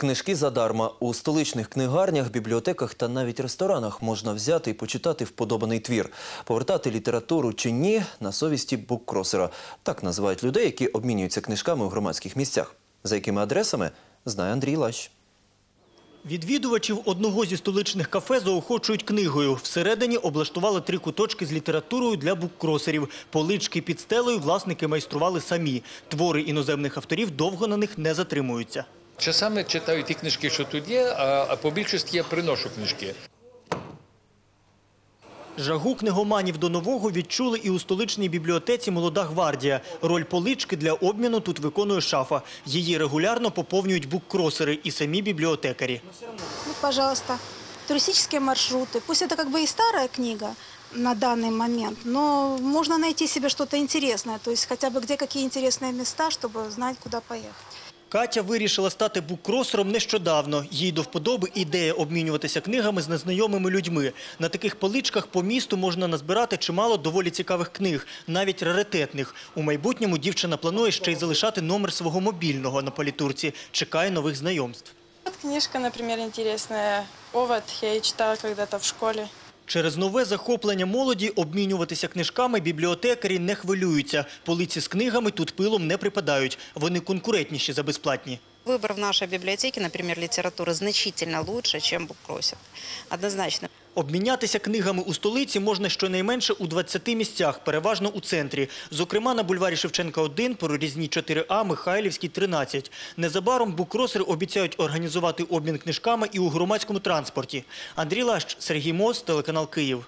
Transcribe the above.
Книжки задарма у столичних книгарнях, бібліотеках та навіть ресторанах можна взяти і почитати вподобаний твір. Повертати літературу чи ні на совісті буккросера. Так називають людей, які обмінюються книжками у громадських місцях. За якими адресами знає Андрій Лащ. Відвідувачів одного зі столичних кафе заохочують книгою. Всередині облаштували три куточки з літературою для буккросерів. Полички під стелею власники майстрували самі. Твори іноземних авторів довго на них не затримуються. Часами читаю ті книжки, що тут є, а, а по більшості я приношу книжки. Жагу книгоманів до нового відчули і у столичній бібліотеці «Молода гвардія». Роль полички для обміну тут виконує шафа. Її регулярно поповнюють буккросери і самі бібліотекарі. Вот, пожалуйста, туристические маршруты. Пусть это как бы и старая книга на данный момент, но можно найти себе что-то интересное, то есть хотя бы где какие интересные места, чтобы знать, куда поехать. Катя вирішила стати буккросером нещодавно. Їй до вподоби ідея обмінюватися книгами з незнайомими людьми. На таких поличках по місту можна назбирати чимало доволі цікавих книг, навіть раритетних. У майбутньому дівчина планує ще й залишати номер свого мобільного на політурці. Чекає нових знайомств. Книжка, например, интересная. Овод я ее читала когда-то в школе. Через нове захоплення молоді обмінюватися книжками бібліотекарі не хвилюються. Полиці з книгами тут пилом не припадають. Вони конкурентніші за безплатні. Выбор в нашей библиотеке, например, литературы значительно лучше, чем буккросер. Однозначно. Обмінятися книгами у столиці можна щонайменше у 20 місцях, переважно у центрі. Зокрема, на бульварі Шевченка 1, Прорізні 4А, Михайлівській 13. Незабаром букросери обіцяють організувати обмін книжками і у громадському транспорті. Андрій Лащ, Сергій Мос, телеканал Київ.